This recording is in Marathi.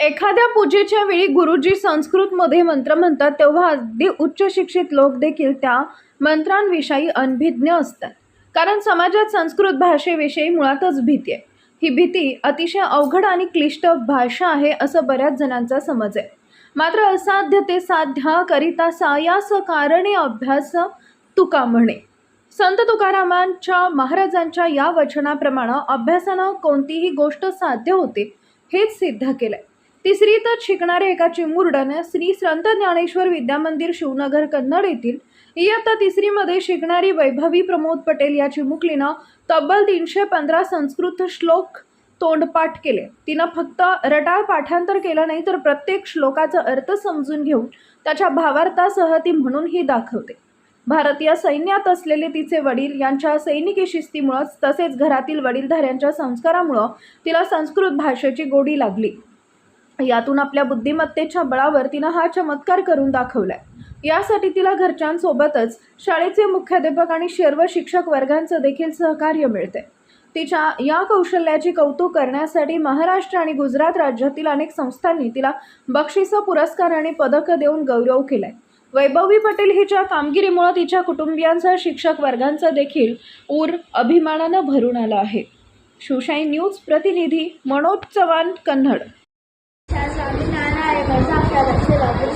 एखाद्या पूजेच्या वेळी गुरुजी संस्कृतमध्ये मंत्र म्हणतात तेव्हा अगदी उच्च शिक्षित लोक देखील त्या मंत्रांविषयी अनभिज्ञ असतात. कारण समाजात संस्कृत भाषेविषयी मुळातच भीती आहे. ही भीती अतिशय अवघड आणि क्लिष्ट भाषा आहे असं बऱ्याच जणांचा समज आहे. मात्र असाध्य ते साध्या करिता सायास कारणे अभ्यास तुका म्हणे. संत तुकारामांच्या महाराजांच्या या वचनाप्रमाणे अभ्यासानं कोणतीही गोष्ट साध्य होते हेच सिद्ध केलंय. तिसरीतच शिकणारे एका चिमुरड्याने श्री संत ज्ञानेश्वर विद्यामंदिर शिवनगर कन्नड येथील इयत्ता तिसरीमध्ये शिकणारी वैभवी प्रमोद पटेल या चिमुकलीनं तब्बल तीनशे पंधरा संस्कृत श्लोक तोंडपाठ केले. तिनं फक्त रटाळ पाठांतर केलं नाही तर प्रत्येक श्लोकाचा अर्थ समजून घेऊन त्याच्या भावार्थासह ती म्हणूनही दाखवते. भारतीय सैन्यात असलेले तिचे वडील यांच्या सैनिकी शिस्तीमुळंच तसेच घरातील वडीलधाऱ्यांच्या संस्कारामुळं तिला संस्कृत भाषेची गोडी लागली. यातून आपल्या बुद्धिमत्तेच्या बळावर तिनं हा चमत्कार करून दाखवलाय. यासाठी तिला घरच्यांसोबतच शाळेचे मुख्याध्यापक आणि सर्व शिक्षक वर्गांचं देखील सहकार्य मिळते तिच्या या कौशल्याची कौतुक करण्यासाठी महाराष्ट्र आणि गुजरात राज्यातील अनेक संस्थांनी तिला बक्षिसं पुरस्कार आणि पदकं देऊन गौरव केलाय. वैभवी पटेल हिच्या कामगिरीमुळे तिच्या कुटुंबियांचा शिक्षक वर्गांचा देखील ऊर अभिमानानं भरून आला आहे. शिवशाही न्यूज प्रतिनिधी मनोज चव्हाण कन्नड. 小小云南，那一个上学的去了。